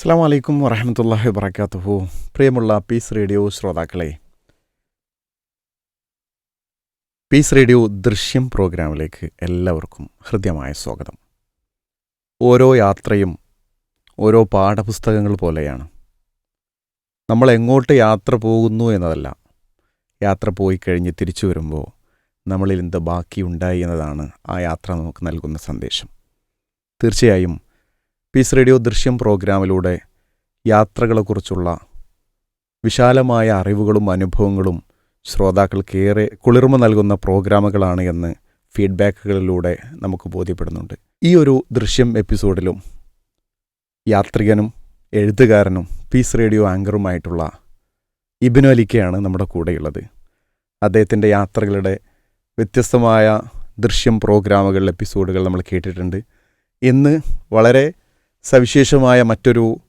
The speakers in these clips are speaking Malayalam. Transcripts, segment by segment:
അസ്സാം വലൈക്കും വറഹമത്തല്ലാഹി വബർക്കാത്തുഹു പ്രിയമുള്ള പീസ് റേഡിയോ ശ്രോതാക്കളെ പീസ് റേഡിയോ ദൃശ്യം പ്രോഗ്രാമിലേക്ക് എല്ലാവർക്കും ഹൃദ്യമായ സ്വാഗതം. ഓരോ യാത്രയും ഓരോ പാഠപുസ്തകങ്ങൾ പോലെയാണ്. നമ്മൾ എങ്ങോട്ട് യാത്ര പോകുന്നു എന്നതല്ല. യാത്ര പോയി കഴിഞ്ഞ് തിരിച്ചു വരുമ്പോൾ നമ്മളിൽ എന്ത് ബാക്കിയുണ്ടായി എന്നതാണ് ആ യാത്ര നമുക്ക് നൽകുന്ന സന്ദേശം. തീർച്ചയായും പീസ് റേഡിയോ ദൃശ്യം പ്രോഗ്രാമിലൂടെ യാത്രകളെക്കുറിച്ചുള്ള വിശാലമായ അറിവുകളും അനുഭവങ്ങളും ശ്രോതാക്കൾക്കേറെ കുളിർമ നൽകുന്ന പ്രോഗ്രാമുകളാണ് എന്ന് ഫീഡ്ബാക്കുകളിലൂടെ നമുക്ക് ബോധ്യപ്പെടുന്നുണ്ട്. ഈ ഒരു ദൃശ്യം എപ്പിസോഡിലും യാത്രികനും എഴുത്തുകാരനും പീസ് റേഡിയോ ആങ്കറുമായിട്ടുള്ള ഇബിനു അലിക്കയാണ് നമ്മുടെ കൂടെയുള്ളത്. അദ്ദേഹത്തിന്റെ യാത്രകളുടെ വ്യത്യസ്തമായ ദൃശ്യം പ്രോഗ്രാമുകളിൽ എപ്പിസോഡുകൾ നമ്മൾ കേട്ടിട്ടുണ്ട്. ഇന്ന് വളരെ സവിശേഷമായ മറ്റൊരു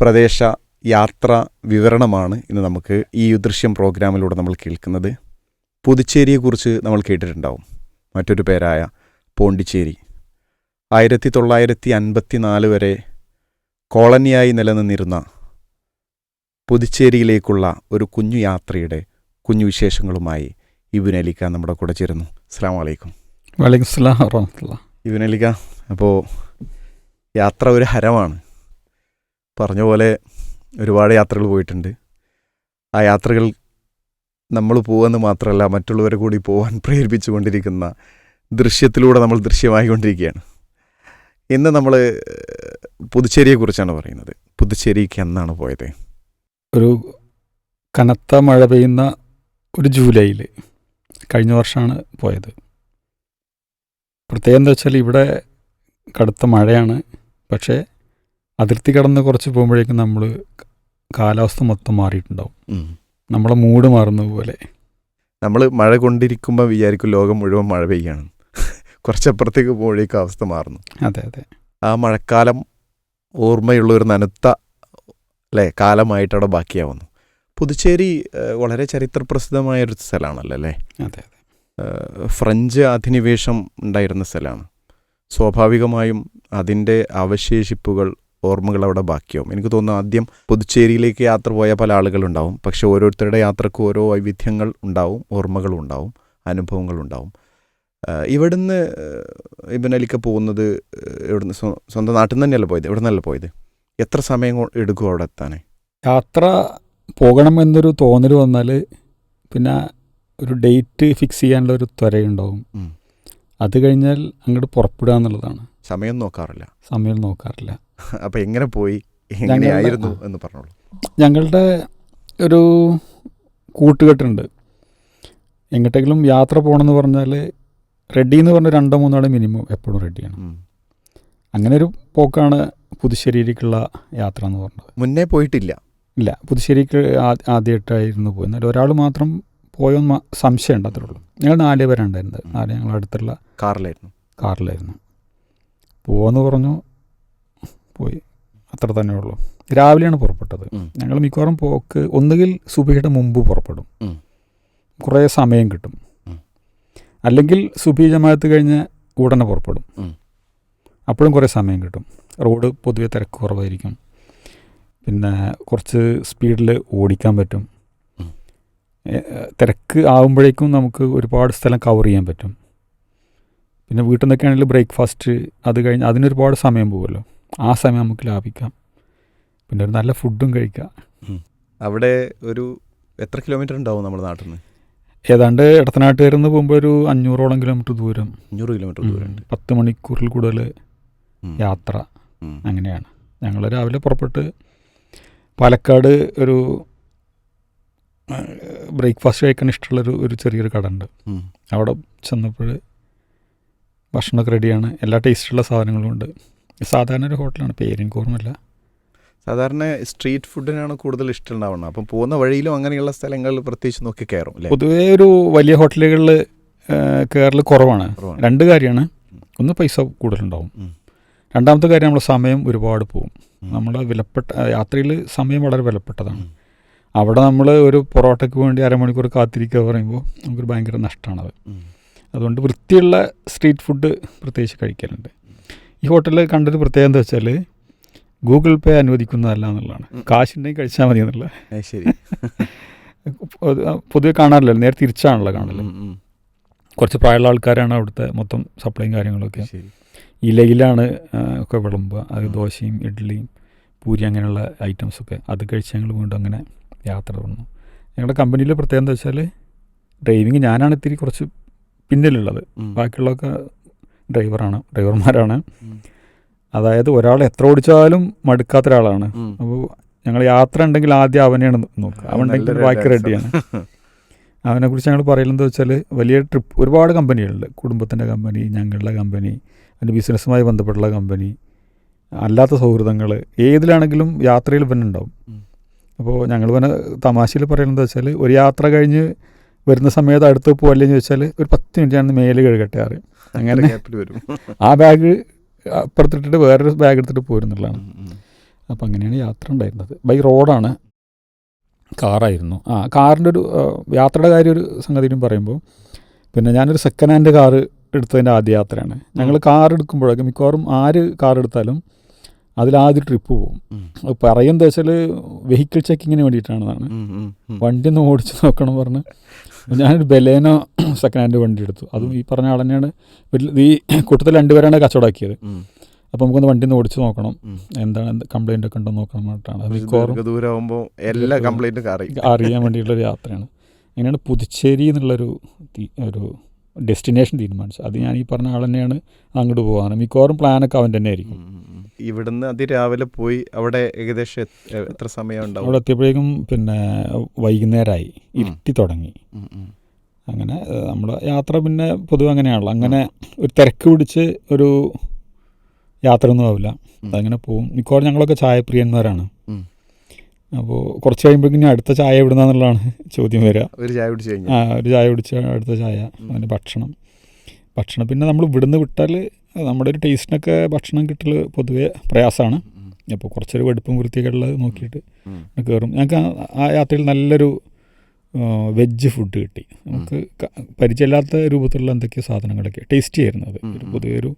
പ്രദേശ യാത്ര വിവരണമാണ് ഇന്ന് നമുക്ക് ഈ ദൃശ്യം പ്രോഗ്രാമിലൂടെ നമ്മൾ കേൾക്കുന്നത്. പുതുച്ചേരിയെക്കുറിച്ച് നമ്മൾ കേട്ടിട്ടുണ്ടാവും. മറ്റൊരു പേരായ പോണ്ടിച്ചേരി. ആയിരത്തി തൊള്ളായിരത്തി അൻപത്തി നാല് വരെ കോളനിയായി നിലനിന്നിരുന്ന പുതുച്ചേരിയിലേക്കുള്ള ഒരു കുഞ്ഞു യാത്രയുടെ കുഞ്ഞു വിശേഷങ്ങളുമായി ഇബുനലിക്ക നമ്മുടെ കൂടെ ചേരുന്നു. അസ്സാം വലൈക്കും വലൈക്കും സ്ലാം വറഹമത്തുള്ള ഇവനലിക്ക അപ്പോൾ യാത്ര ഒരു ഹരമാണ്. പറഞ്ഞ പോലെ ഒരുപാട് യാത്രകൾ പോയിട്ടുണ്ട്. ആ യാത്രകൾ നമ്മൾ പോകുമെന്ന് മാത്രമല്ല മറ്റുള്ളവരെ കൂടി പോകാൻ പ്രേരിപ്പിച്ചുകൊണ്ടിരിക്കുന്ന ദൃശ്യത്തിലൂടെ നമ്മൾ ദൃശ്യമായിക്കൊണ്ടിരിക്കുകയാണ്. ഇന്ന് നമ്മൾ പുതുച്ചേരിയെക്കുറിച്ചാണ് പറയുന്നത്. പുതുച്ചേരിക്ക് എന്നാണ് പോയത്? ഒരു കനത്ത മഴ പെയ്യുന്ന ഒരു ജൂലൈയിൽ കഴിഞ്ഞ വർഷമാണ് പോയത്. പ്രത്യേകം എന്താ വെച്ചാൽ ഇവിടെ കടുത്ത മഴയാണ്. പക്ഷേ അതിർത്തി കടന്ന് കുറച്ച് പോകുമ്പോഴേക്കും നമ്മൾ കാലാവസ്ഥ മൊത്തം മാറിയിട്ടുണ്ടാവും. നമ്മളെ മൂഡ് മാറുന്ന പോലെ. നമ്മൾ മഴ കൊണ്ടിരിക്കുമ്പോൾ വിചാരിക്കും ലോകം മുഴുവൻ മഴ പെയ്യാണ്. കുറച്ചപ്പുറത്തേക്ക് പോകുമ്പോഴേക്കും അവസ്ഥ മാറുന്നു. അതെ അതെ. ആ മഴക്കാലം ഓർമ്മയുള്ള ഒരു നനുത്ത അല്ലേ കാലമായിട്ട് അവിടെ ബാക്കിയാവുന്നു. പുതുച്ചേരി വളരെ ചരിത്രപ്രസിദ്ധമായ ഒരു സ്ഥലമാണല്ലോ അല്ലേ? അതെ അതെ. ഫ്രഞ്ച് അധിനിവേശം ഉണ്ടായിരുന്ന സ്ഥലമാണ്. സ്വാഭാവികമായും അതിന്റെ അവശേഷിപ്പുകൾ ഓർമ്മകൾ അവിടെ ബാക്കിയാവും. എനിക്ക് തോന്നുന്നു ആദ്യം പുതുച്ചേരിയിലേക്ക് യാത്ര പോയ പല ആളുകളുണ്ടാവും. പക്ഷെ ഓരോരുത്തരുടെ യാത്രയ്ക്ക് ഓരോ വൈവിധ്യങ്ങൾ ഉണ്ടാവും ഓർമ്മകളും ഉണ്ടാവും അനുഭവങ്ങളുണ്ടാവും ഇവിടുന്ന് അലിക്ക പോകുന്നത് ഇവിടുന്ന് സ്വന്തം നാട്ടിൽ നിന്ന് തന്നെയല്ല പോയത്? ഇവിടെ നിന്നല്ല പോയത്? എത്ര സമയം എടുക്കും അവിടെ എത്താൻ? യാത്ര പോകണം എന്നൊരു തോന്നൽ വന്നാൽ പിന്നെ ഒരു ഡേറ്റ് ഫിക്സ് ചെയ്യാനുള്ള ഒരു ത്വരയുണ്ടാവും. അത് കഴിഞ്ഞാൽ അങ്ങോട്ട് പുറപ്പെടുക എന്നുള്ളതാണ്. സമയം നോക്കാറില്ല. സമയം നോക്കാറില്ല. അപ്പം എങ്ങനെ പോയി? എങ്ങനെയായിരുന്നു എന്ന് പറഞ്ഞോളൂ. ഞങ്ങളുടെ ഒരു കൂട്ടുകെട്ടുണ്ട്. എങ്ങോട്ടെങ്കിലും യാത്ര പോകണമെന്ന് പറഞ്ഞാൽ റെഡി എന്ന് പറഞ്ഞ രണ്ടോ മൂന്നോ ആൾ മിനിമം എപ്പോഴും റെഡിയാണ്. അങ്ങനെ ഒരു പോക്കാണ് പുതുശ്ശേരിയിലേക്കുള്ള യാത്ര എന്ന് പറഞ്ഞത്. മുന്നേ പോയിട്ടില്ല. ഇല്ല പുതുശ്ശേരിക്ക് ആദ്യമായിട്ടായിരുന്നു പോയി എന്നാൽ ഒരാൾ മാത്രം പോയോന്ന് സംശയം അത്രേ ഉള്ളൂ ഞങ്ങൾ നാല് പേരുണ്ടായിരുന്നത് നാല് ഞങ്ങൾ അടുത്തുള്ള കാറിലായിരുന്നു. കാറിലായിരുന്നു. പോകുന്നു പറഞ്ഞു പോയി. അത്ര തന്നെ ഉള്ളൂ. രാവിലെയാണ് പുറപ്പെട്ടത്. ഞങ്ങൾ മിക്കവാറും പോക്ക് ഒന്നുകിൽ സുബിയുടെ മുമ്പ് പുറപ്പെടും. കുറേ സമയം കിട്ടും. അല്ലെങ്കിൽ സുബി ജമാഅത്ത് കഴിഞ്ഞ് ഉടനെ പുറപ്പെടും. അപ്പോഴും കുറേ സമയം കിട്ടും. റോഡ് പൊതുവെ തിരക്ക് കുറവായിരിക്കും. പിന്നെ കുറച്ച് സ്പീഡിൽ ഓടിക്കാൻ പറ്റും. തിരക്ക് ആകുമ്പോഴേക്കും നമുക്ക് ഒരുപാട് സ്ഥലം കവർ ചെയ്യാൻ പറ്റും. പിന്നെ വീട്ടിൽ നിന്നൊക്കെ ആണെങ്കിൽ ബ്രേക്ക്ഫാസ്റ്റ് അത് കഴിഞ്ഞ് അതിനൊരുപാട് സമയം പോകുമല്ലോ. ആ സമയം നമുക്ക് ലാഭിക്കാം. പിന്നെ ഒരു നല്ല ഫുഡും കഴിക്കാം. അവിടെ ഒരു എത്ര കിലോമീറ്റർ ഉണ്ടാവും നമ്മുടെ നാട്ടിൽ നിന്ന് ഏതാണ്ട് ഇടത്തനാട്ടുകാരിൽ നിന്ന് പോകുമ്പോൾ ഒരു അഞ്ഞൂറോളം കിലോമീറ്റർ ദൂരം. അഞ്ഞൂറ് കിലോമീറ്റർ ദൂരമുണ്ട്. പത്ത് മണിക്കൂറിൽ കൂടുതൽ യാത്ര. അങ്ങനെയാണ്. ഞങ്ങൾ രാവിലെ പുറപ്പെട്ട് പാലക്കാട് ഒരു ബ്രേക്ക്ഫാസ്റ്റ് കഴിക്കാൻ ഇഷ്ടമുള്ളൊരു ഒരു ചെറിയൊരു കട ഉണ്ട് അവിടെ ചെന്നപ്പോൾ ഭക്ഷണമൊക്കെ റെഡിയാണ്. എല്ലാ ടേസ്റ്റുള്ള സാധനങ്ങളും ഉണ്ട്. സാധാരണ ഒരു ഹോട്ടലാണ്. പേരെനിക്ക് ഓർമ്മയില്ല. സാധാരണ സ്ട്രീറ്റ് ഫുഡിനാണ് കൂടുതൽ ഇഷ്ടമുണ്ടാവുന്നത്. അപ്പം പോകുന്ന വഴിയിലും അങ്ങനെയുള്ള സ്ഥലങ്ങളിൽ പ്രത്യേകിച്ച് നോക്കി കയറും പൊതുവേ ഒരു വലിയ ഹോട്ടലുകളിൽ കയറൽ കുറവാണ്. രണ്ട് കാര്യമാണ്. ഒന്ന് പൈസ കൂടുതലുണ്ടാവും. രണ്ടാമത്തെ കാര്യം നമ്മൾ സമയം ഒരുപാട് പോകും നമ്മുടെ നമ്മൾ വിലപ്പെട്ട യാത്രയിൽ സമയം വളരെ വിലപ്പെട്ടതാണ്. അവിടെ നമ്മൾ ഒരു പൊറോട്ടയ്ക്ക് വേണ്ടി അരമണിക്കൂർ കാത്തിരിക്കുക പറയുമ്പോൾ നമുക്കൊരു ഭയങ്കര നഷ്ടമാണത് അതുകൊണ്ട് വൃത്തിയുള്ള സ്ട്രീറ്റ് ഫുഡ് പ്രത്യേകിച്ച് കഴിക്കലുണ്ട്. ഈ ഹോട്ടലിൽ കണ്ടൊരു പ്രത്യേകത എന്താ വെച്ചാൽ ഗൂഗിൾ പേ അനുവദിക്കുന്നതല്ല എന്നുള്ളതാണ്. കാശുണ്ടെങ്കിൽ കഴിച്ചാൽ മതി എന്നുള്ള. ശരി. പൊതുവെ കാണാറില്ല നേരെ തിരിച്ചാണല്ലോ കാണൽ. കുറച്ച് പ്രായമുള്ള ആൾക്കാരാണ് അവിടുത്തെ മൊത്തം സപ്ലൈയും കാര്യങ്ങളൊക്കെ. ഇലയിലാണ് ഒക്കെ വിളമ്പുക. അത് ദോശയും ഇഡ്ഡലിയും പൂരി അങ്ങനെയുള്ള ഐറ്റംസൊക്കെ. അത് കഴിച്ച് ഞങ്ങൾ വീണ്ടും അങ്ങനെ യാത്ര തുടർന്നു ഞങ്ങളുടെ കമ്പനിയിൽ പ്രത്യേകത എന്താ വെച്ചാൽ ഡ്രൈവിങ് ഞാനാണ് ഇത്തിരി കുറച്ച് പിന്നിലുള്ളത്. ബാക്കിയുള്ളതൊക്കെ ഡ്രൈവറാണ് ഡ്രൈവർമാരാണ്. അതായത് ഒരാൾ എത്ര ഓടിച്ചാലും മടുക്കാത്ത ഒരാളാണ്. അപ്പോൾ ഞങ്ങൾ യാത്ര ഉണ്ടെങ്കിൽ ആദ്യം അവനെയാണ് നോക്കുക. അവൻ ഉണ്ടെങ്കിൽ ബാക്കി റെഡിയാണ്. അവനെക്കുറിച്ച് ഞങ്ങൾ പറയുന്നത് വെച്ചാൽ വലിയ ട്രിപ്പ് ഒരുപാട് കമ്പനികളുണ്ട്. കുടുംബത്തിന്റെ കമ്പനി ഞങ്ങളുടെ കമ്പനി അതിന്റെ ബിസിനസ്സുമായി ബന്ധപ്പെട്ടുള്ള കമ്പനി അല്ലാത്ത സൗഹൃദങ്ങൾ ഏതിലാണെങ്കിലും യാത്രയിൽ പിന്നെ ഉണ്ടാവും. അപ്പോൾ ഞങ്ങൾ പിന്നെ തമാശയിൽ പറയുന്നത് വെച്ചാൽ ഒരു യാത്ര കഴിഞ്ഞ് വരുന്ന സമയത്ത് അടുത്ത് പോകല്ലെന്ന് വെച്ചാൽ ഒരു പത്ത് മിനിറ്റ് ആണ് മേൽ കഴുകട്ടെ ആറ് അങ്ങനെ വരും. ആ ബാഗ് അപ്പുറത്തിട്ടിട്ട് വേറൊരു ബാഗ് എടുത്തിട്ട് പോരുന്നുള്ളതാണ്. അപ്പോൾ അങ്ങനെയാണ് യാത്ര ഉണ്ടായിരുന്നത്. ബൈ റോഡാണ് കാറായിരുന്നു. ആ കാറിന്റെ ഒരു യാത്രയുടെ കാര്യം ഒരു സംഗതിയും പറയുമ്പോൾ പിന്നെ ഞാനൊരു സെക്കൻഡ് ഹാൻഡ് കാറ് എടുത്തതിന്റെ ആദ്യ യാത്രയാണ്. ഞങ്ങൾ കാർ എടുക്കുമ്പോഴൊക്കെ മിക്കവാറും ആര് കാർ എടുത്താലും അതിലാദ്യം ട്രിപ്പ് പോകും. അത് പറയുന്നത് വെച്ചാൽ വെഹിക്കിൾ ചെക്കിങ്ങിന് വേണ്ടിയിട്ടാണെന്നാണ്. വണ്ടി ഒന്ന് ഓടിച്ച് നോക്കണം പറഞ്ഞ് ഞാനൊരു ബലേനോ സെക്കൻഡ് ഹാൻഡ് വണ്ടി എടുത്തു. അതും ഈ പറഞ്ഞ ആൾ തന്നെയാണ്. ഈ കൂട്ടത്തിൽ രണ്ടുപേരാണ് കച്ചവടമാക്കിയത് അപ്പം അപ്പോൾ നമുക്കൊന്ന് വണ്ടി ഒന്ന് ഓടിച്ച് നോക്കണം. എന്താണ് കംപ്ലൈന്റ് ഒക്കെ ഉണ്ടോ നോക്കണം പറഞ്ഞിട്ടാണ്. ദീർഘദൂരമാകുമ്പോ എല്ലാ കംപ്ലൈന്റും അറിയാൻ വേണ്ടിയിട്ടുള്ളൊരു യാത്രയാണ്. അങ്ങനെയാണ് പുതുച്ചേരി എന്നുള്ളൊരു ഒരു ഡെസ്റ്റിനേഷൻ തീരുമാനിച്ചത്. അത് ഞാൻ ഈ പറഞ്ഞ ആൾ തന്നെയാണ് അങ്ങോട്ട് പോകാൻ മിക്കവാറും പ്ലാനൊക്കെ അവൻ തന്നെ ആയിരിക്കും. ഇവിടുന്ന് അതിരാവിലെ പോയി അവിടെ ഏകദേശം എത്ര സമയം ഉണ്ടാവും? അവിടെ എത്തിയപ്പോഴേക്കും പിന്നെ വൈകുന്നേരമായി ഇരുട്ടി തുടങ്ങി. അങ്ങനെ നമ്മുടെ യാത്ര പിന്നെ പൊതുവെ അങ്ങനെയാണല്ലോ. അങ്ങനെ ഒരു തിരക്ക് പിടിച്ച് ഒരു യാത്ര ഒന്നും ആവില്ല. അതങ്ങനെ പോവും. മിക്കവാറും ഞങ്ങളൊക്കെ ചായപ്രിയന്മാരാണ്. അപ്പോൾ കുറച്ച് കഴിയുമ്പോഴേക്കും ഇനി അടുത്ത ചായ എവിടുന്നാന്നുള്ളതാണ് ചോദ്യം വരിക ഒരു ചായ കുടിച്ചു ആ ഒരു ചായ കുടിച്ച് അടുത്ത ചായ അതിന്റെ ഭക്ഷണം. ഭക്ഷണം പിന്നെ നമ്മൾ ഇവിടുന്ന് വിട്ടാൽ നമ്മുടെ ഒരു ടേസ്റ്റിനൊക്കെ ഭക്ഷണം കിട്ടൽ പൊതുവേ പ്രയാസമാണ്. അപ്പോൾ കുറച്ചൊരു വെടുപ്പും വൃത്തിയൊക്കെ ഉള്ളത് നോക്കിയിട്ട്. കയറും ഞങ്ങൾക്ക് ആ- യാത്രയിൽ നല്ലൊരു വെജ് ഫുഡ് കിട്ടി. നമുക്ക് പരിചയമില്ലാത്ത രൂപത്തിലുള്ള എന്തൊക്കെയോ സാധനങ്ങളൊക്കെ ടേസ്റ്റി ആയിരുന്നു അത്. ഒരു. പൊതുവെ ഒരു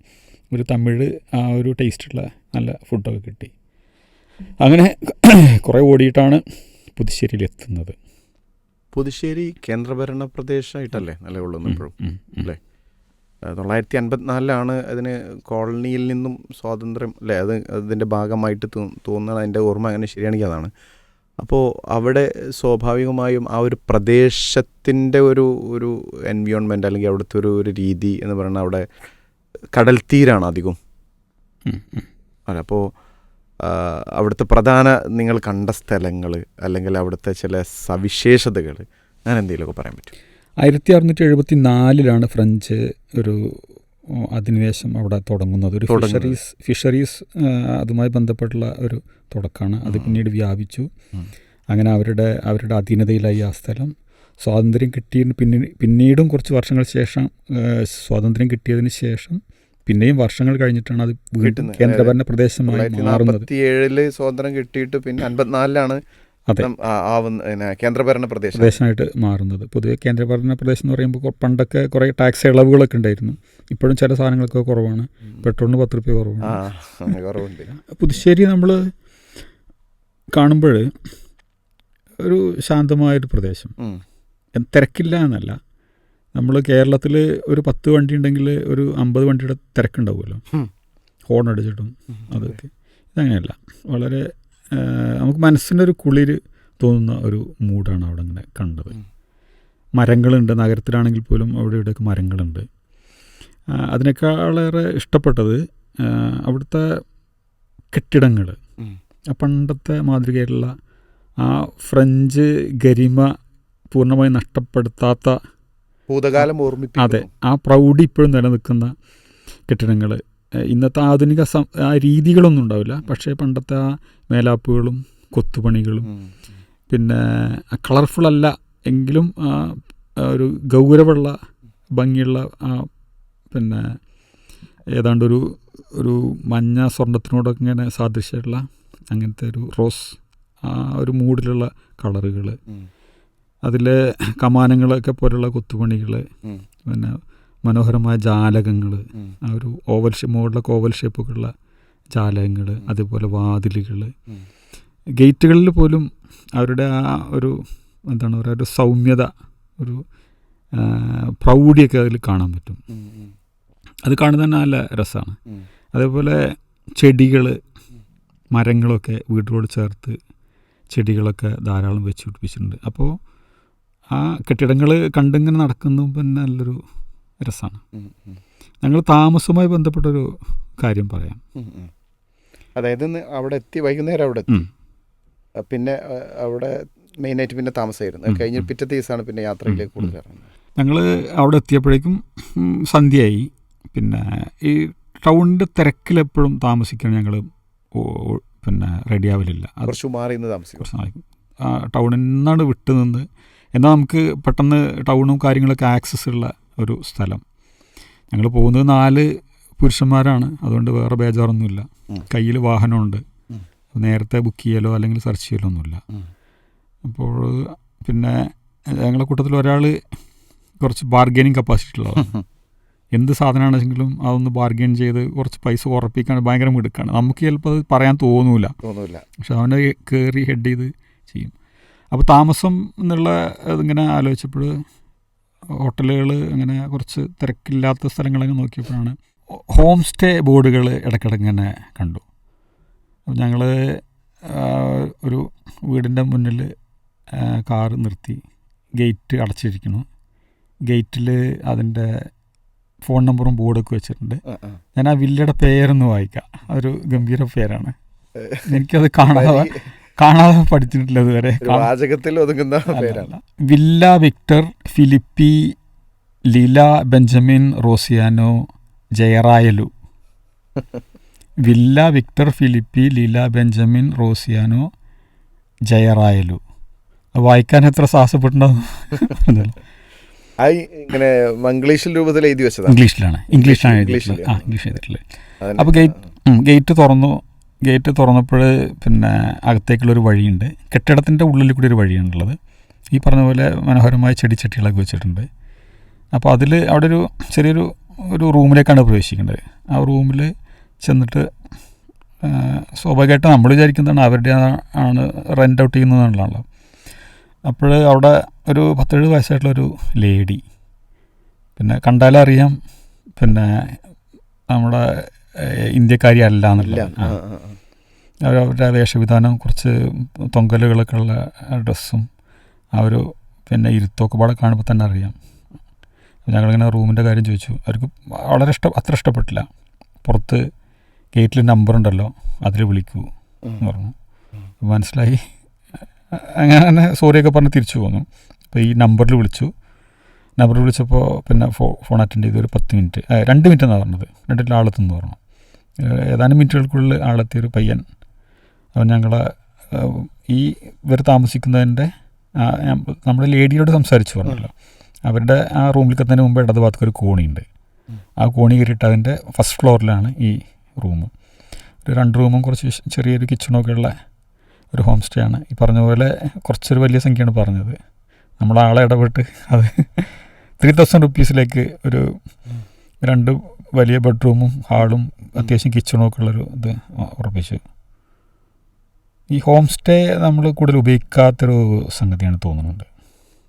ഒരു തമിഴ് ആ ഒരു ടേസ്റ്റുള്ള നല്ല ഫുഡൊക്കെ കിട്ടി. അങ്ങനെ കുറേ ഓടിയിട്ടാണ് പുതുശ്ശേരിയിൽ എത്തുന്നത് പുതുശ്ശേരി കേന്ദ്രഭരണ പ്രദേശമായിട്ടല്ലേ നിലകൊള്ളുന്നു ഇപ്പോഴും. അല്ലേ? തൊള്ളായിരത്തി അൻപത്തിനാലിലാണ് അതിന് കോളനിയിൽ നിന്നും സ്വാതന്ത്ര്യം അല്ലേ അത് അതിന്റെ ഭാഗമായിട്ട് തോന്നുന്നത് അതിന്റെ ഓർമ്മ അങ്ങനെ ശരിയാണെങ്കിൽ അതാണ് അപ്പോൾ അവിടെ സ്വാഭാവികമായും ആ ഒരു പ്രദേശത്തിന്റെ ഒരു ഒരു എൻവിയോൺമെന്റ് അല്ലെങ്കിൽ അവിടുത്തെ ഒരു ഒരു രീതി എന്ന് പറയുന്നത് അവിടെ കടൽ തീരാണ് അധികം. അല്ല അപ്പോൾ അവിടുത്തെ പ്രധാന നിങ്ങൾ കണ്ട സ്ഥലങ്ങൾ അല്ലെങ്കിൽ അവിടുത്തെ ചില സവിശേഷതകൾ ഞാൻ എന്തെങ്കിലുമൊക്കെ പറയാൻ പറ്റും ആയിരത്തി അറുന്നൂറ്റി എഴുപത്തി നാലിലാണ് ഫ്രഞ്ച് ഒരു അധിനിവേശം അവിടെ തുടങ്ങുന്നത്. ഒരു. ഫിഷറീസ് ഫിഷറീസ് അതുമായി ബന്ധപ്പെട്ടുള്ള ഒരു തുടക്കമാണ് അത് പിന്നീട് വ്യാപിച്ചു. അങ്ങനെ അവരുടെ അവരുടെ അധീനതയിലായി ആ സ്ഥലം. സ്വാതന്ത്ര്യം കിട്ടിയതിന് പിന്നീട് പിന്നീടും കുറച്ച് വർഷങ്ങൾ ശേഷം സ്വാതന്ത്ര്യം കിട്ടിയതിന് ശേഷം പിന്നെയും വർഷങ്ങൾ കഴിഞ്ഞിട്ടാണ് അത് വീണ്ടും. കേന്ദ്രഭരണ പ്രദേശമായി മാറുന്നത്. ഏഴിൽ സ്വാതന്ത്ര്യം കിട്ടിയിട്ട് പിന്നെ അൻപത്തിനാലിലാണ് കേന്ദ്രഭരണ പ്രദേശം. പ്രദേശമായിട്ട് മാറുന്നത്. പൊതുവെ കേന്ദ്രഭരണ പ്രദേശം എന്ന് പറയുമ്പോൾ പണ്ടൊക്കെ കുറേ ടാക്സ് ഇളവുകളൊക്കെ ഉണ്ടായിരുന്നു. ഇപ്പോഴും ചില സാധനങ്ങളൊക്കെ കുറവാണ്. പെട്രോളിന് പത്ത് റുപ്യ കുറവാണ്. പുതുശ്ശേരി നമ്മൾ കാണുമ്പോൾ ഒരു ശാന്തമായൊരു പ്രദേശം. തിരക്കില്ല എന്നല്ല. നമ്മൾ കേരളത്തിൽ ഒരു പത്ത് വണ്ടി ഉണ്ടെങ്കിൽ ഒരു അമ്പത് വണ്ടിയുടെ തിരക്കുണ്ടാവുമല്ലോ. ഹോൺ അടിച്ചിട്ടും അതൊക്കെ. ഇതങ്ങനെയല്ല. വളരെ നമുക്ക് മനസ്സിന്റെ ഒരു കുളിർ തോന്നുന്ന ഒരു മൂഡാണ് അവിടെ ഇങ്ങനെ കണ്ടത്. മരങ്ങളുണ്ട്. നഗരത്തിലാണെങ്കിൽ പോലും അവിടെ ഇവിടെയൊക്കെ മരങ്ങളുണ്ട്. അതിനേക്കാളേറെ ഇഷ്ടപ്പെട്ടത് അവിടുത്തെ കെട്ടിടങ്ങൾ ആ പണ്ടത്തെ മാതൃകയിലുള്ള ആ ഫ്രഞ്ച് ഗരിമ പൂർണമായി നഷ്ടപ്പെടുത്താത്ത ഭൂതകാലം ഓർമ്മിപ്പിക്കും അതെ ആ പ്രൗഢി ഇപ്പോഴും നിലനിൽക്കുന്ന കെട്ടിടങ്ങൾ. ഇന്നത്തെ ആധുനിക ആ രീതികളൊന്നും ഉണ്ടാവില്ല. പക്ഷേ പണ്ടത്തെ ആ മേലാപ്പുകളും കൊത്തുപണികളും പിന്നെ കളർഫുൾ അല്ല എങ്കിലും ഒരു ഗൗരവമുള്ള ഭംഗിയുള്ള ആ പിന്നെ ഏതാണ്ട് ഒരു ഒരു മഞ്ഞ സ്വർണത്തിനോടൊക്കെ ഇങ്ങനെ സാദൃശ്യമുള്ള അങ്ങനത്തെ ഒരു റോസ് ആ ഒരു മൂഡിലുള്ള കളറുകൾ. ഉം. അതിലെ കമാനങ്ങളൊക്കെ പോലുള്ള കൊത്തുപണികൾ പിന്നെ മനോഹരമായ ജാലകങ്ങൾ ആ ഒരു ഓവൽ ഷേ മുകളിലൊക്കെ ഓവൽ ഷേപ്പൊക്കെയുള്ള ജാലകങ്ങൾ അതുപോലെ വാതിലുകൾ ഗേറ്റുകളിൽ പോലും അവരുടെ ആ ഒരു എന്താണ് പറയുക ഒരു സൗമ്യത ഒരു പ്രൗഢിയൊക്കെ അതിൽ കാണാൻ പറ്റും. അത് കാണുന്നത് തന്നെ നല്ല രസമാണ്. അതേപോലെ ചെടികൾ മരങ്ങളൊക്കെ വീട്ടിലോട് ചേർത്ത് ചെടികളൊക്കെ ധാരാളം വെച്ച് പിടിപ്പിച്ചിട്ടുണ്ട്. അപ്പോൾ ആ കെട്ടിടങ്ങൾ കണ്ടിങ്ങനെ നടക്കുന്നതും പിന്നെ നല്ലൊരു രസമാണ്. ഞങ്ങൾ താമസവുമായി ബന്ധപ്പെട്ടൊരു കാര്യം പറയാം. അതായത് അവിടെ എത്തി വൈകുന്നേരം അവിടെ എത്തി. പിന്നെ അവിടെ മെയിനായിട്ട് പിന്നെ താമസമായിരുന്നു. കഴിഞ്ഞ പിറ്റത്തെ ദിവസമാണ് പിന്നെ യാത്രയിലേക്ക് കൂടുതൽ ഞങ്ങൾ അവിടെ എത്തിയപ്പോഴേക്കും സന്ധ്യയായി. പിന്നെ ഈ ടൗണിന്റെ തിരക്കിലെപ്പോഴും താമസിക്കാൻ ഞങ്ങൾ പിന്നെ റെഡിയാവലില്ല ആവലില്ല. കുറച്ച് മാറി നിന്ന് താമസിക്കും. ടൗണിൽ നിന്നാണ് വിട്ടു നിന്ന് എന്നാൽ നമുക്ക് പെട്ടെന്ന് ടൗണും കാര്യങ്ങളൊക്കെ ആക്സസ് ഉള്ള ഒരു സ്ഥലം. ഞങ്ങൾ പോകുന്നത് നാല് പുരുഷന്മാരാണ്. അതുകൊണ്ട് വേറെ ബേജാറൊന്നുമില്ല. കയ്യിൽ വാഹനമുണ്ട്. നേരത്തെ ബുക്ക് ചെയ്യലോ അല്ലെങ്കിൽ സെർച്ച് ചെയ്യലോ ഒന്നുമില്ല. അപ്പോൾ പിന്നെ ഞങ്ങളുടെ കൂട്ടത്തിൽ ഒരാൾ കുറച്ച് ബാർഗെയിനിങ് കപ്പാസിറ്റി ഉള്ളതാണ്. എന്ത് സാധനമാണെങ്കിലും അതൊന്ന് ബാർഗെയിൻ ചെയ്ത് കുറച്ച് പൈസ ഉറപ്പിക്കാൻ ഭയങ്കര മിടുക്കാണ്. നമുക്ക് ചിലപ്പോൾ അത് പറയാൻ തോന്നൂല. തോന്നൂല. പക്ഷെ അവനെ കയറി ഹെഡ് ചെയ്ത് ചെയ്യും. അപ്പോൾ താമസം എന്നുള്ള ഇതിങ്ങനെ ആലോചിച്ചപ്പോൾ ഹോട്ടലുകൾ അങ്ങനെ കുറച്ച് തിരക്കില്ലാത്ത സ്ഥലങ്ങളൊക്കെ നോക്കിയപ്പോഴാണ് ഹോം സ്റ്റേ ബോർഡുകൾ ഇടയ്ക്കിടയ്ക്ക് ഇങ്ങനെ കണ്ടു അപ്പോൾ ഞങ്ങൾ ഒരു വീടിന്റെ മുന്നിൽ കാർ നിർത്തി ഗേറ്റ് അടച്ചിരിക്കുന്നു. ഗേറ്റിൽ അതിന്റെ ഫോൺ നമ്പറും ബോർഡൊക്കെ വെച്ചിട്ടുണ്ട്. ഞാൻ ആ വില്ലയുടെ പേരൊന്ന് വായിക്കാം. അതൊരു ഗംഭീര പേരാണ്. എനിക്കത് കാണാതെ കാണാതെ പഠിച്ചിട്ടില്ല ഇതുവരെ വാചകത്തിൽ ഒതുങ്ങുന്ന പേരാണ്. Villa Victor Philippi Leela Benjamin Rosiano Jayarayalu. Villa Victor Philippi Leela Benjamin Rosiano Jayarayalu. വായിക്കാൻ എത്ര സാഹസപ്പെട്ടുണ്ടാവും ഇങ്ങനെ മംഗ്ലീഷിൽ രൂപത്തിൽ എഴുതി വെച്ചത്? ഇംഗ്ലീഷിലാണ്. ഇംഗ്ലീഷിലാണ് ഇംഗ്ലീഷിൽ, ആ. ഇംഗ്ലീഷ് എഴുതിയിട്ടുള്ളത്. അപ്പോൾ ഗേറ്റ് ഗേറ്റ് തുറന്നു. ഗേറ്റ് തുറന്നപ്പോൾ പിന്നെ അകത്തേക്കുള്ളൊരു വഴിയുണ്ട്. കെട്ടിടത്തിന്റെ ഉള്ളിൽ കൂടി ഒരു വഴിയാണുള്ളത് ഈ പറഞ്ഞ പോലെ മനോഹരമായ ചെടിച്ചട്ടികളൊക്കെ വെച്ചിട്ടുണ്ട്. അപ്പോൾ അതിൽ അവിടെ ഒരു ചെറിയൊരു ഒരു റൂമിലേക്കാണ് പ്രവേശിക്കേണ്ടത്. ആ റൂമിൽ ചെന്നിട്ട് സ്വാഭാവികമായിട്ട് നമ്മൾ വിചാരിക്കുന്നതാണ് അവരുടെ ആണ് റെന്റ് ഔട്ട് ചെയ്യുന്നതാണല്ലോ അപ്പോൾ അവിടെ ഒരു പത്തേഴ് വയസ്സായിട്ടുള്ളൊരു ലേഡി. പിന്നെ കണ്ടാലറിയാം പിന്നെ നമ്മുടെ ഇന്ത്യക്കാരി അല്ല. അവർ അവരുടെ വേഷവിധാനം കുറച്ച് തൊങ്കലുകളൊക്കെ ഉള്ള ഡ്രസ്സും ആ ഒരു പിന്നെ ഇരുത്തൊക്കെ പാടെ കാണുമ്പോൾ തന്നെ അറിയാം. അപ്പോൾ ഞങ്ങളിങ്ങനെ റൂമിന്റെ കാര്യം ചോദിച്ചു. അവർക്ക് വളരെ ഇഷ്ടം അത്ര ഇഷ്ടപ്പെട്ടില്ല. പുറത്ത് ഗേറ്റിൽ നമ്പർ ഉണ്ടല്ലോ അതിൽ വിളിക്കൂ എന്ന് പറഞ്ഞു. മനസ്സിലായി. അങ്ങനെ തന്നെ സോറിയൊക്കെ പറഞ്ഞ് തിരിച്ചു പോന്നു. അപ്പോൾ ഈ നമ്പറിൽ വിളിച്ചു. നമ്പറിൽ വിളിച്ചപ്പോൾ പിന്നെ ഫോ ഫോൺ അറ്റൻഡ് ചെയ്ത് ഒരു പത്ത് മിനിറ്റ് രണ്ട് മിനിറ്റ് എന്നാണ് പറഞ്ഞത്. രണ്ടിൽ ആളെത്തുന്നു പറഞ്ഞു. ഏതാനും മിനിറ്റുകൾക്കുള്ളിൽ ആളെത്തിയൊരു പയ്യൻ. അവൻ ഞങ്ങളെ ഈ ഇവർ താമസിക്കുന്നതിന്റെ നമ്മുടെ ലേഡിയോട് സംസാരിച്ചു പറഞ്ഞല്ലോ. അവരുടെ ആ റൂമിൽ എത്തുന്നതിന് മുമ്പ് ഇടത് ഭാഗത്തൊരു കോണിയുണ്ട്. ആ കോണി കയറിയിട്ട് അതിന്റെ ഫസ്റ്റ് ഫ്ലോറിലാണ് ഈ റൂം. ഒരു രണ്ട് റൂമും കുറച്ച് ചെറിയൊരു കിച്ചണൊക്കെ ഉള്ള ഒരു ഹോം സ്റ്റേ ആണ്. ഈ പറഞ്ഞ പോലെ കുറച്ചൊരു വലിയ സംഖ്യയാണ് പറഞ്ഞത്. നമ്മളാളെ ഇടപെട്ട് അത് ത്രീ തൗസൻഡ് റുപ്പീസിലേക്ക് ഒരു രണ്ട് വലിയ ബെഡ്റൂമും ഹാളും അത്യാവശ്യം കിച്ചണും ഒക്കെ ഉള്ളൊരു ഇത് ഉറപ്പിച്ചു. ഈ ഹോം സ്റ്റേ നമ്മൾ കൂടുതൽ ഉപയോഗിക്കാത്തൊരു സംഗതിയാണ് തോന്നുന്നുണ്ട്.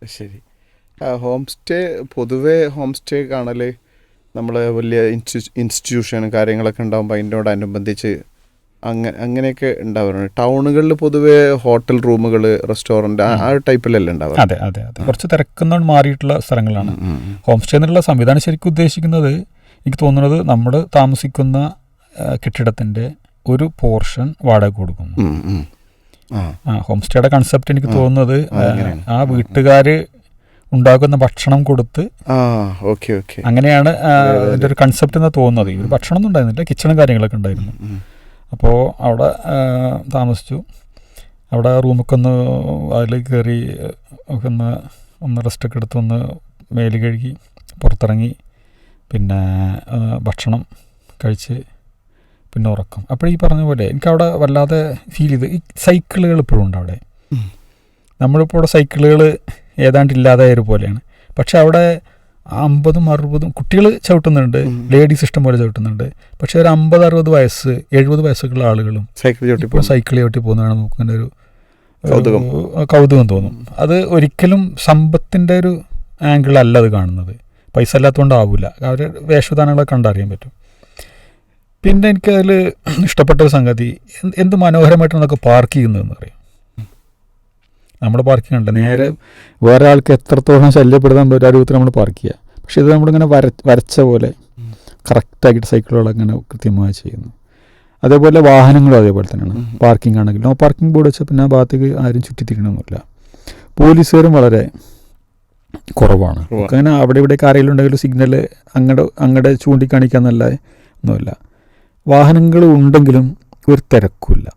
ശരി. ഹോം സ്റ്റേ പൊതുവേ ഹോം സ്റ്റേ കാണൽ നമ്മൾ വലിയ ഇൻസ്റ്റിറ്റ്യൂഷൻ കാര്യങ്ങളൊക്കെ ഉണ്ടാകുമ്പോൾ അതിനോടനുബന്ധിച്ച് അങ്ങനെ അങ്ങനെയൊക്കെ ഉണ്ടാവാറുണ്ട്. ടൗണുകളിൽ പൊതുവെ ഹോട്ടൽ റൂമുകൾ റെസ്റ്റോറന്റ് ആ ടൈപ്പിലല്ലേ ഉണ്ടാവുക അതെ അതെ അതെ. കുറച്ച് തിരക്കുന്നോണ്ട് മാറിയിട്ടുള്ള സ്ഥലങ്ങളാണ്. ഹോം സ്റ്റേ എന്നുള്ള സംവിധാനം ശരിക്കും ഉദ്ദേശിക്കുന്നത് എനിക്ക് തോന്നുന്നത് നമ്മൾ താമസിക്കുന്ന കെട്ടിടത്തിന്റെ ഒരു പോർഷൻ വാടക കൊടുക്കുന്നു. ആ. ഹോം സ്റ്റേയുടെ കൺസെപ്റ്റ് എനിക്ക് തോന്നുന്നത് ആ, വീട്ടുകാര് വീട്ടുകാർ ഉണ്ടാക്കുന്ന ഭക്ഷണം കൊടുത്ത് അങ്ങനെയാണ് ആ, അതെ, അതെ. ഇതിന്റെ ഒരു കൺസെപ്റ്റ് എന്ന് തോന്നുന്നത്. ഭക്ഷണം ഭക്ഷണമൊന്നും ഉണ്ടായിരുന്നില്ല കിച്ചണും കാര്യങ്ങളൊക്കെ ഉണ്ടായിരുന്നു. അപ്പോൾ അവിടെ താമസിച്ചു. അവിടെ റൂമൊക്കെ ഒന്ന് അതിൽ കയറി ഒക്കെ ഒന്ന് ഒന്ന് റെസ്റ്റൊക്കെ എടുത്ത് ഒന്ന് മേൽ കഴുകി പുറത്തിറങ്ങി. പിന്നെ ഭക്ഷണം കഴിച്ച് പിന്നെ ഉറക്കം. അപ്പോൾ ഈ പറഞ്ഞ പോലെ എനിക്കവിടെ വല്ലാതെ ഫീൽ ചെയ്ത് ഈ സൈക്കിളുകൾ ഇപ്പോഴും ഉണ്ട് അവിടെ. നമ്മളിപ്പോൾ ഇവിടെ സൈക്കിളുകൾ ഏതാണ്ട് ഇല്ലാതായ ഒരു പോലെയാണ്. പക്ഷെ അവിടെ ആ അമ്പതും അറുപതും കുട്ടികൾ ചവിട്ടുന്നുണ്ട്. ലേഡീസ് ഇഷ്ടം പോലെ ചവിട്ടുന്നുണ്ട്. പക്ഷെ ഒരു അമ്പത് അറുപത് വയസ്സ് എഴുപത് വയസ്സൊക്കെയുള്ള ആളുകളും സൈക്കിൾ ചവിട്ടി സൈക്കിൾ ചവിട്ടി പോകുന്നതാണ് നമുക്ക് എന്റെ ഒരു കൗതുകം. തോന്നും. അത് ഒരിക്കലും സമ്പത്തിന്റെ ഒരു ആംഗിൾ അല്ല അത് കാണുന്നത്. പൈസ അല്ലാത്തതുകൊണ്ടാവില്ല അവർ വേഷവിധാനങ്ങളൊക്കെ കണ്ടറിയാൻ പറ്റും. പിന്നെ എനിക്ക് എനിക്കതിൽ ഇഷ്ടപ്പെട്ട ഒരു സംഗതി എന്ത് മനോഹരമായിട്ടാണ് അതൊക്കെ പാർക്ക് ചെയ്യുന്നതെന്ന് അറിയാം നമ്മൾ പാർക്ക് ഉണ്ട് നേരെ വേറെ ആൾക്ക് എത്രത്തോളം ശല്യപ്പെടുത്താൻ ഒരു ആ രൂപത്തിൽ നമ്മൾ പാർക്ക് ചെയ്യുക പക്ഷേ ഇത് നമ്മളിങ്ങനെ വര വരച്ച പോലെ കറക്റ്റായിട്ട് കറക്റ്റാക്കിയിട്ട് സൈക്കിളുകളൊക്കെ അങ്ങനെ കൃത്യമായി ചെയ്യുന്നു. അതേപോലെ വാഹനങ്ങളും അതേപോലെ തന്നെയാണ്. പാർക്കിംഗ് ആണെങ്കിൽ നോ പാർക്കിംഗ് ബോർഡ് വെച്ചാൽ പിന്നെ ആ ഭാഗത്തേക്ക് ആരും ചുറ്റിത്തിരിക്കണമെന്നില്ല പോലീസുകാരും വളരെ കുറവാണ്. അങ്ങനെ അവിടെ ഇവിടെ ആരെങ്കിലും ഉണ്ടെങ്കിലും സിഗ്നൽ അങ്ങടെ അങ്ങടെ ചൂണ്ടിക്കാണിക്കാന്നല്ല ഒന്നുമില്ല. വാഹനങ്ങൾ ഉണ്ടെങ്കിലും ഒരു തിരക്കില്ല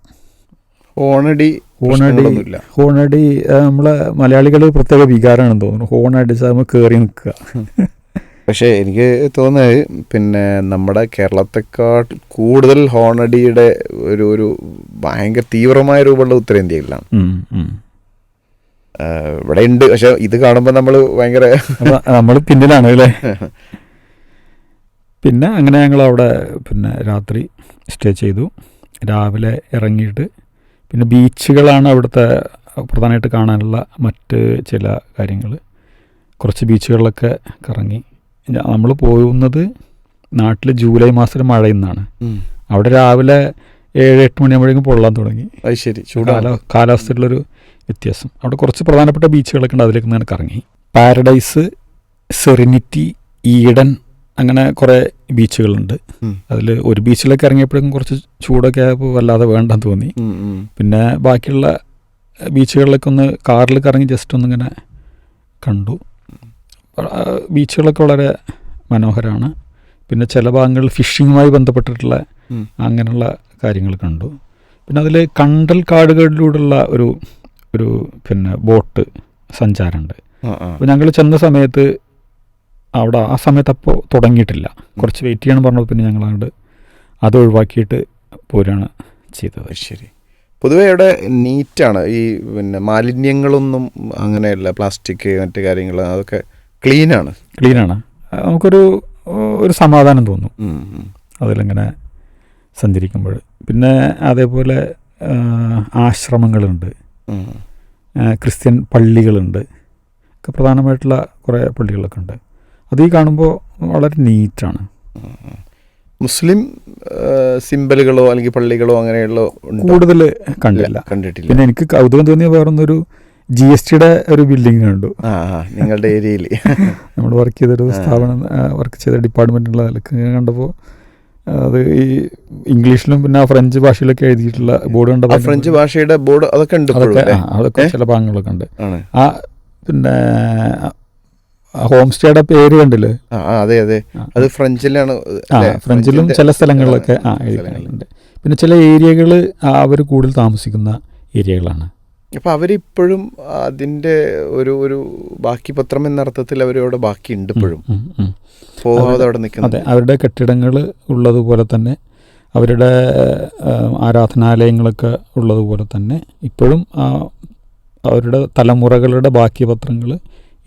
ഓണടി പ്രശ്നങ്ങളൊന്നുമില്ല. ഹോണടി നമ്മളെ മലയാളികൾ പ്രത്യേക വികാരമാണെന്ന് തോന്നുന്നു. ഹോണടി സാമ നമ്മൾ കയറി നിൽക്കുക. പക്ഷേ എനിക്ക് തോന്നുന്നത് പിന്നെ നമ്മുടെ കേരളത്തെക്കാൾ കൂടുതൽ ഹോണടിയുടെ ഒരു ഒരു ഭയങ്കര തീവ്രമായ രൂപമുള്ള ഉത്തരേന്ത്യയിലാണ്. ഇവിടെ ഉണ്ട്. പക്ഷെ ഇത് കാണുമ്പോൾ നമ്മൾ ഭയങ്കര നമ്മൾ പിന്നിലാണ് അല്ലേ? പിന്നെ അങ്ങനെ ഞങ്ങൾ അവിടെ പിന്നെ രാത്രി സ്റ്റേ ചെയ്തു. രാവിലെ ഇറങ്ങിയിട്ട് പിന്നെ ബീച്ചുകളാണ് അവിടുത്തെ പ്രധാനമായിട്ട് കാണാനുള്ള മറ്റ് ചില കാര്യങ്ങൾ. കുറച്ച് ബീച്ചുകളിലൊക്കെ കറങ്ങി. നമ്മൾ പോകുന്നത് നാട്ടിൽ ജൂലൈ മാസത്തിൽ മഴയിൽ നിന്നാണ് അവിടെ രാവിലെ ഏഴ് എട്ട് മണിയാകുമ്പോഴേക്കും പൊള്ളാൻ തുടങ്ങി. അത് ശരി. ചൂടാണ് കാലാവസ്ഥയിലുള്ളൊരു വ്യത്യാസം. അവിടെ കുറച്ച് പ്രധാനപ്പെട്ട ബീച്ചുകളൊക്കെ ഉണ്ട് അതിലേക്ക് ഞാൻ കറങ്ങി. പാരഡൈസ് സെറിനിറ്റി ഈഡൻ അങ്ങനെ കുറേ ബീച്ചുകളുണ്ട്. അതിൽ ഒരു ബീച്ചിലൊക്കെ ഇറങ്ങിയപ്പോഴേക്കും കുറച്ച് ചൂടൊക്കെ ആയപ്പോൾ വല്ലാതെ വേണ്ടെന്ന് തോന്നി. പിന്നെ ബാക്കിയുള്ള ബീച്ചുകളിലൊക്കെ ഒന്ന് കാറിൽ കറങ്ങി ജസ്റ്റ് ഒന്നിങ്ങനെ കണ്ടു. ബീച്ചുകളൊക്കെ വളരെ മനോഹരമാണ് പിന്നെ ചില ഭാഗങ്ങളിൽ ഫിഷിങ്ങുമായി ബന്ധപ്പെട്ടിട്ടുള്ള അങ്ങനെയുള്ള കാര്യങ്ങൾ കണ്ടു. പിന്നെ അതിൽ കണ്ടൽ കാടുകളിലൂടെയുള്ള ഒരു ഒരു പിന്നെ ബോട്ട് സഞ്ചാരമുണ്ട്. അപ്പോൾ ഞങ്ങൾ ചെന്ന സമയത്ത് അവിടെ ആ സമയത്ത് അപ്പോൾ തുടങ്ങിയിട്ടില്ല. കുറച്ച് വെയിറ്റ് ചെയ്യണം പറഞ്ഞപ്പോൾ പിന്നെ ഞങ്ങൾ അങ്ങോട്ട് അത് ഒഴിവാക്കിയിട്ട് പോരാണ് ചെയ്തത്. ശരി. പൊതുവെ ഇവിടെ നീറ്റാണ് ഈ പിന്നെ മാലിന്യങ്ങളൊന്നും അങ്ങനെയല്ല പ്ലാസ്റ്റിക് മറ്റു കാര്യങ്ങൾ അതൊക്കെ ക്ലീനാണ് ക്ലീനാണ് നമുക്കൊരു ഒരു സമാധാനം തോന്നും. അതിലിങ്ങനെ സഞ്ചരിക്കുമ്പോൾ. പിന്നെ അതേപോലെ ആശ്രമങ്ങളുണ്ട്. ക്രിസ്ത്യൻ പള്ളികളുണ്ട്. ഒക്കെ പ്രധാനമായിട്ടുള്ള കുറേ പള്ളികളൊക്കെ ഉണ്ട്. അത് ഈ കാണുമ്പോൾ വളരെ നീറ്റാണ്. മുസ്ലിം സിമ്പലുകളോ അല്ലെങ്കിൽ പള്ളികളോ അങ്ങനെയുള്ള? കൂടുതൽ കണ്ടില്ല കണ്ടിട്ടില്ല. പിന്നെ എനിക്ക് കൗതുകം തോന്നിയ വേറൊന്നൊരു ജി എസ് ടിയുടെ ഒരു ബിൽഡിംഗ് കണ്ടു. നിങ്ങളുടെ ഏരിയയിൽ. നമ്മൾ വർക്ക് ചെയ്തൊരു സ്ഥാപനം വർക്ക് ചെയ്ത ഡിപ്പാർട്ട്മെന്റുള്ള നിലയ്ക്ക് കണ്ടപ്പോൾ അത് ഈ ഇംഗ്ലീഷിലും പിന്നെ ഫ്രഞ്ച് ഭാഷയിലൊക്കെ എഴുതിയിട്ടുള്ള ബോർഡ് കണ്ടപ്പോൾ ഫ്രഞ്ച് ഭാഷയുടെ ബോർഡ് അതൊക്കെ ഉണ്ട് അതൊക്കെ? അതൊക്കെ? ചില ഭാഗങ്ങളൊക്കെ ഉണ്ട്. ആ പിന്നെ ഹോം സ്റ്റേയുടെ പേര് കണ്ടില്ലേ? അതെ അതെ. അത് ഫ്രഞ്ചിലാണ്? ഫ്രഞ്ചിലും ചില സ്ഥലങ്ങളിലൊക്കെ ആ. എഴുതിയിട്ടുണ്ട്. പിന്നെ ചില ഏരിയകൾ അവർ കൂടുതൽ താമസിക്കുന്ന ഏരിയകളാണ്. അപ്പം അവരിപ്പോഴും അതിന്റെ ഒരു ഒരു ബാക്കി പത്രം എന്ന അർത്ഥത്തിൽ അവരവിടെ ബാക്കി ഉണ്ട് ഇപ്പോഴും. പോവാതെ അവിടെ നിൽക്കുന്നത് അതെ അവരുടെ കെട്ടിടങ്ങൾ ഉള്ളതുപോലെ തന്നെ അവരുടെ ആരാധനാലയങ്ങളൊക്കെ ഉള്ളതുപോലെ തന്നെ ഇപ്പോഴും അവരുടെ തലമുറകളുടെ ബാക്കി പത്രങ്ങൾ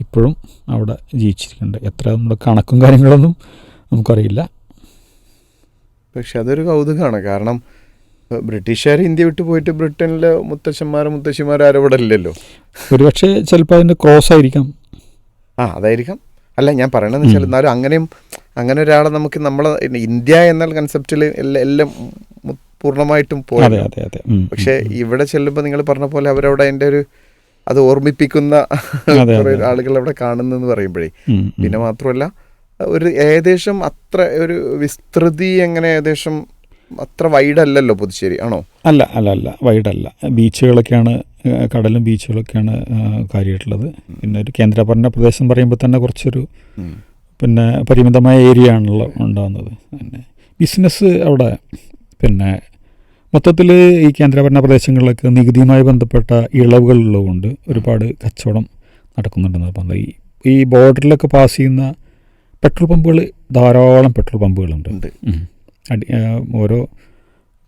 ഇപ്പോഴും അവിടെ ജീവിച്ചിരിക്കുന്നുണ്ട്. എത്ര നമ്മുടെ കണക്കും കാര്യങ്ങളൊന്നും നമുക്കറിയില്ല. പക്ഷെ അതൊരു കൗതുകമാണ് കാരണം ബ്രിട്ടീഷുകാർ ഇന്ത്യ വിട്ടു പോയിട്ട് ബ്രിട്ടനിലെ മുത്തശ്ശന്മാരും മുത്തശ്ശിമാരും ആരും ഇവിടെ ഇല്ലല്ലോ. ഒരുപക്ഷെ ചിലപ്പോൾ അതിന്റെ ക്രോസ് ആയിരിക്കാം. ആ അതായിരിക്കാം. അല്ല ഞാൻ പറയണതെന്ന് വെച്ചാൽ. എന്നാലും അങ്ങനെയും അങ്ങനെ ഒരാളെ നമുക്ക് നമ്മളെ ഇന്ത്യ എന്ന കൺസെപ്റ്റിൽ എല്ലാം എല്ലാം പൂർണമായിട്ടും അതെ പോയി അതെ അതെ. ഉം, ഉം, പക്ഷെ ഇവിടെ ചെല്ലുമ്പോൾ നിങ്ങൾ പറഞ്ഞ പോലെ അവരവിടെ അതിന്റെ ഒരു അത് ഓർമ്മിപ്പിക്കുന്ന കുറെ. ആളുകൾ അവിടെ കാണുന്നെന്ന് പറയുമ്പോഴേ. പിന്നെ മാത്രമല്ല ഒരു ഏകദേശം അത്ര ഒരു വിസ്തൃതി എങ്ങനെ ഏകദേശം അത്ര വൈഡല്ലല്ലോ പുതുച്ചേരി ആണോ? അല്ല അല്ല അല്ല. വൈഡല്ല. ബീച്ചുകളൊക്കെയാണ് കടലും ബീച്ചുകളൊക്കെയാണ് കാര്യമായിട്ടുള്ളത്. പിന്നെ ഒരു കേന്ദ്രഭരണ പ്രദേശം പറയുമ്പോൾ തന്നെ കുറച്ചൊരു പിന്നെ പരിമിതമായ ഏരിയ ആണല്ലോ ഉണ്ടാകുന്നത് പിന്നെ ബിസിനസ് അവിടെ പിന്നെ മൊത്തത്തിൽ ഈ കേന്ദ്രഭരണ പ്രദേശങ്ങളിലൊക്കെ നികുതിയുമായി ബന്ധപ്പെട്ട ഇളവുകൾ ഉള്ളതുകൊണ്ട് ഒരുപാട് കച്ചവടം നടക്കുന്നുണ്ടെന്ന് പറഞ്ഞത്. ഈ ഈ ബോർഡറിലൊക്കെ പാസ് ചെയ്യുന്ന പെട്രോൾ പമ്പുകൾ ധാരാളം പെട്രോൾ പമ്പുകളുണ്ട്. അടി ഓരോ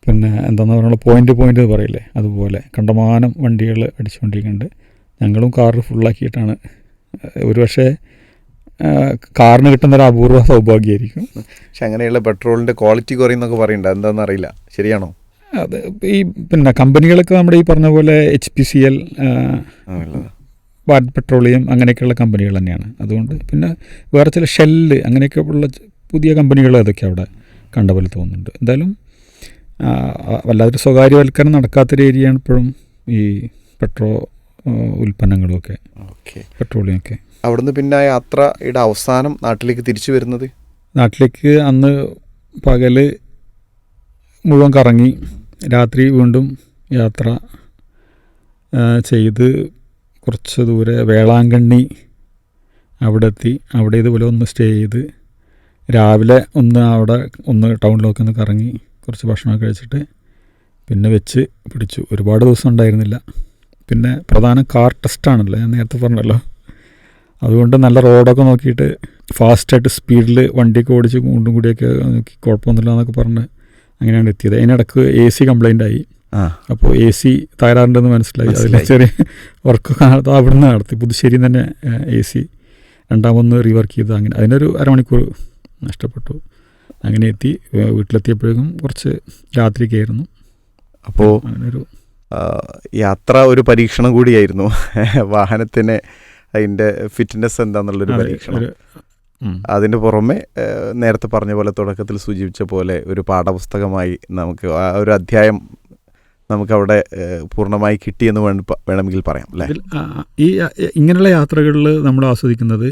പിന്നെ എന്താണെന്ന് പറയുക പോയിന്റ് പോയിന്റ് എന്ന് പറയില്ലേ? അതുപോലെ കണ്ടമാനം വണ്ടികൾ അടിച്ചുകൊണ്ടിരിക്കുന്നുണ്ട്. ഞങ്ങളും കാറ് ഫുള്ളാക്കിയിട്ടാണ്. ഒരു പക്ഷേ കാറിന് കിട്ടുന്ന ഒരു അപൂർവ സൗഭാഗ്യമായിരിക്കും പക്ഷെ അങ്ങനെയുള്ള പെട്രോളിന്റെ ക്വാളിറ്റി കുറയുന്നൊക്കെ പറയുന്നുണ്ട്. എന്താണെന്ന് അറിയില്ല. ശരിയാണോ? അത് ഈ പിന്നെ കമ്പനികളൊക്കെ നമ്മുടെ ഈ പറഞ്ഞ പോലെ H P C L Bharat petroleum അങ്ങനെയൊക്കെയുള്ള കമ്പനികൾ തന്നെയാണ്. അതുകൊണ്ട് പിന്നെ വേറെ ചില ഷെല്ല് അങ്ങനെയൊക്കെ ഉള്ള പുതിയ കമ്പനികൾ അതൊക്കെ അവിടെ കണ്ട പോലെ തോന്നുന്നുണ്ട്. എന്തായാലും വല്ലാതൊരു സ്വകാര്യവൽക്കരണം നടക്കാത്തൊരു ഏരിയയാണ് ഇപ്പോഴും ഈ പെട്രോ ഉൽപ്പന്നങ്ങളൊക്കെ. ഓക്കെ. പെട്രോളിയം ഒക്കെ അവിടുന്ന് പിന്നെ യാത്രയുടെ അവസാനം നാട്ടിലേക്ക് തിരിച്ചു വരുന്നത്? നാട്ടിലേക്ക് അന്ന് പകൽ മുഴുവൻ കറങ്ങി രാത്രി വീണ്ടും യാത്ര ചെയ്ത് കുറച്ച് ദൂരെ വേളാങ്കണ്ണി അവിടെ എത്തി അവിടെ ഇതുപോലെ ഒന്ന് സ്റ്റേ ചെയ്ത് രാവിലെ ഒന്ന് അവിടെ ഒന്ന് ടൗണിലൊക്കെ ഒന്ന് കറങ്ങി കുറച്ച് ഭക്ഷണമൊക്കെ കഴിച്ചിട്ട് പിന്നെ വെച്ച് പിടിച്ചു. ഒരുപാട് ദിവസം ഉണ്ടായിരുന്നില്ല. പിന്നെ പ്രധാന കാർ ടെസ്റ്റാണല്ലോ ഞാൻ നേരത്തെ പറഞ്ഞല്ലോ. അതുകൊണ്ട് നല്ല റോഡൊക്കെ നോക്കിയിട്ട് ഫാസ്റ്റായിട്ട് സ്പീഡിൽ വണ്ടിയൊക്കെ ഓടിച്ച് കൊണ്ടും കൂടിയൊക്കെ നോക്കി കുഴപ്പമൊന്നുമില്ല എന്നൊക്കെ പറഞ്ഞ് അങ്ങനെയാണ് എത്തിയത്. അതിനിടക്ക് എ സി കംപ്ലൈന്റ് ആയി. അപ്പോൾ എ സി തകരാറുണ്ടെന്ന് മനസ്സിലായി. അതിൽ ചെറിയ വർക്ക് അവിടെ നിന്ന് നടത്തി. പുതുശ്ശേരി തന്നെ എ സി രണ്ടാമൊന്ന് റീവർക്ക് ചെയ്ത് അങ്ങനെ. അതിനൊരു അരമണിക്കൂർ നഷ്ടപ്പെട്ടു. അങ്ങനെ എത്തി. വീട്ടിലെത്തിയപ്പോഴേക്കും കുറച്ച് രാത്രിക്കായിരുന്നു അപ്പോൾ അങ്ങനൊരു യാത്ര ഒരു പരീക്ഷണം കൂടിയായിരുന്നു. വാഹനത്തിന് അതിന്റെ ഫിറ്റ്നസ് എന്താണെന്നുള്ളൊരു പരീക്ഷണം. അതിന്റെ പുറമെ നേരത്തെ പറഞ്ഞ പോലെ തുടക്കത്തിൽ സൂചിപ്പിച്ച പോലെ ഒരു പാഠപുസ്തകമായി നമുക്ക് ആ ഒരു അധ്യായം നമുക്കവിടെ പൂർണമായി കിട്ടിയെന്ന് വേണമെങ്കിൽ പറയാം അല്ലേ? ഈ ഇങ്ങനെയുള്ള യാത്രകളിൽ നമ്മൾ ആസ്വദിക്കുന്നത്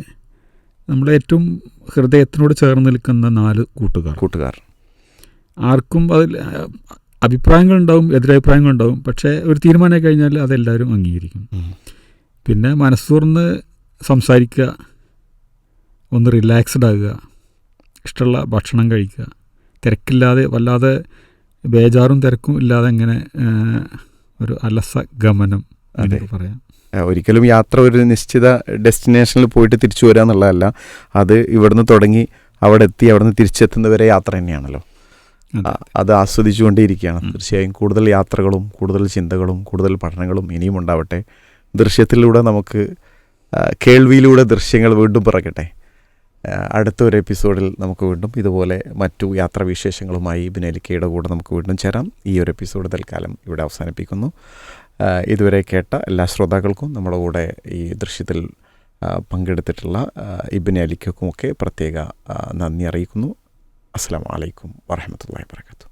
നമ്മുടെ ഏറ്റവും ഹൃദയത്തിനോട് ചേർന്ന് നിൽക്കുന്ന നാല് കൂട്ടുകാർ. കൂട്ടുകാർ. ആർക്കും അതിൽ അഭിപ്രായങ്ങളുണ്ടാവും എതിരഭിപ്രായങ്ങളുണ്ടാവും പക്ഷേ ഒരു തീരുമാനമായി കഴിഞ്ഞാൽ അതെല്ലാവരും അംഗീകരിക്കും. പിന്നെ മനസ്സൂർന്ന് സംസാരിക്കുക ഒന്ന് റിലാക്സ്ഡ് ആകുക. ഇഷ്ടമുള്ള ഭക്ഷണം കഴിക്കുക. തിരക്കില്ലാതെ വല്ലാതെ ബേജാറും തിരക്കും ഇല്ലാതെ ഇങ്ങനെ ഒരു അലസ ഗമനം അതെ. പറയാം. ഒരിക്കലും യാത്ര ഒരു നിശ്ചിത ഡെസ്റ്റിനേഷനിൽ പോയിട്ട് തിരിച്ചു വരിക എന്നുള്ളതല്ല. അത് ഇവിടുന്ന് തുടങ്ങി അവിടെ എത്തി അവിടുന്ന് തിരിച്ചെത്തുന്നവരെ യാത്ര തന്നെയാണല്ലോ. അതെ. അത് ആസ്വദിച്ചുകൊണ്ടേയിരിക്കുകയാണ്. തീർച്ചയായും കൂടുതൽ യാത്രകളും കൂടുതൽ ചിന്തകളും കൂടുതൽ പഠനങ്ങളും ഇനിയും ഉണ്ടാവട്ടെ. ദൃശ്യത്തിലൂടെ നമുക്ക് കേൾവിയിലൂടെ ദൃശ്യങ്ങൾ വീണ്ടും പിറക്കട്ടെ. ആ, അടുത്ത ഒരു എപ്പിസോഡിൽ നമുക്ക് വീണ്ടും ഇതുപോലെ മറ്റു യാത്രാവിശേഷങ്ങളുമായി ബിനലിക്കയുടെ കൂടെ നമുക്ക് വീണ്ടും ചേരാം. ഈ ഒരു എപ്പിസോഡ് തൽക്കാലം ഇവിടെ അവസാനിപ്പിക്കുന്നു. ഇതുവരെ കേട്ട എല്ലാ ശ്രോതാക്കൾക്കും നമ്മുടെ കൂടെ ഈ ദൃശ്യത്തിൽ പങ്കെടുത്തിട്ടുള്ള ഇബിനെ അലിക്കുമൊക്കെ പ്രത്യേക നന്ദി അറിയിക്കുന്നു. അസ്സാം വലൈക്കും വാഹമത്തല്ലാ വാബർക്കാത്തു